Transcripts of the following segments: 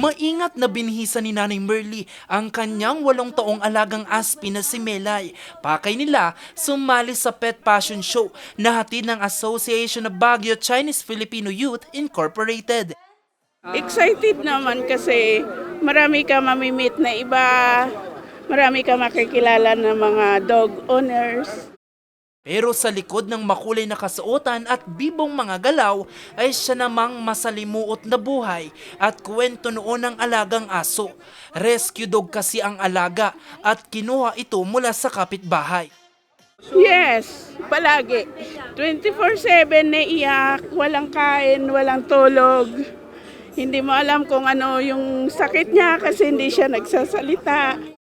Maingat na binihisa ni Nanay Merly ang kanyang walong taong alagang aspi na si Melay. Pakay nila sumali sa pet passion show na hatid ng Association of Baguio Chinese Filipino Youth Incorporated. Excited naman kasi marami ka mamimit na iba, marami ka makikilala ng mga dog owners. Pero sa likod ng makulay na kasuotan at bibong mga galaw ay siya namang masalimuot na buhay at kwento noon ng alagang aso. Rescue dog kasi ang alaga at kinuha ito mula sa kapitbahay. Yes, palagi. 24-7 na iyak, walang kain, walang tulog. Hindi mo alam kung ano yung sakit niya kasi hindi siya nagsasalita.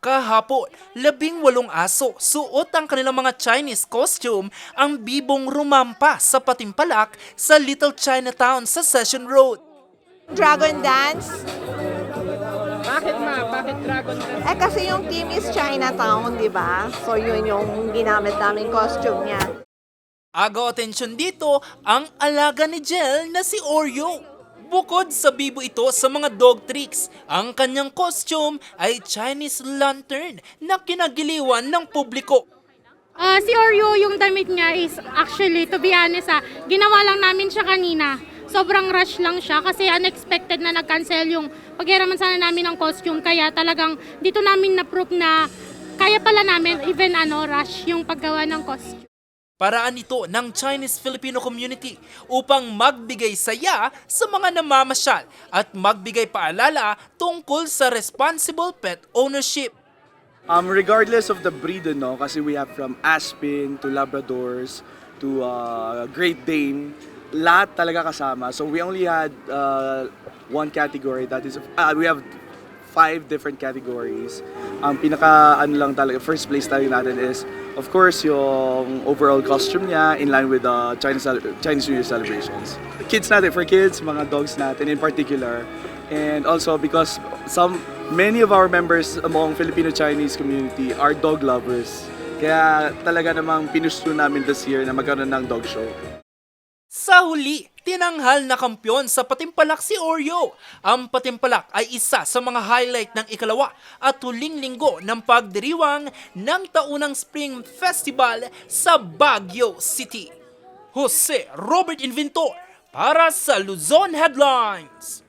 Kahapon, labing walong aso, suot ang kanilang mga Chinese costume, ang bibong rumampa sa patimpalak sa Little Chinatown sa Session Road. Dragon Dance. Bakit ma? Bakit Dragon Dance? Eh kasi yung team is Chinatown, di ba? So yun yung ginamit namin costume niya. Agaw atensyon dito ang alaga ni Jel na si Oreo. Bukod sa bibo ito sa mga dog tricks, ang kanyang costume ay Chinese lantern na kinagiliwan ng publiko. Ah, si Oreo, yung damit niya is actually, to be honest ah, ginawa lang namin siya kanina. Sobrang rush lang siya kasi unexpected na nag-cancel yung paghiraman sana namin ng costume. Kaya talagang dito namin na-proof na kaya pala namin even ano, rush yung paggawa ng costume. Paraan ito ng Chinese-Filipino community upang magbigay saya sa mga namamasyal at magbigay paalala tungkol sa responsible pet ownership. Um, regardless of the breed, no, kasi we have from Aspin to Labradors to uh, Great Dane, lahat talaga kasama. So we only had uh, one category that is, uh, we have five different categories. Ang pinaka ano lang talaga, first place talaga natin is, of course, yung overall costume niya in line with the Chinese, Chinese New Year celebrations. Kids natin, for kids, mga dogs natin in particular, and also because some many of our members among Filipino-Chinese community are dog lovers. Kaya talaga namang pinusto namin this year na magkaroon ng dog show. Sa huli, tinanghal na kampyon sa Patimpalak si Oreo. Ang Patimpalak ay isa sa mga highlight ng ikalawa at huling linggo ng pagdiriwang ng taunang Spring Festival sa Baguio City. Jose Robert Inventor para sa Luzon Headlines.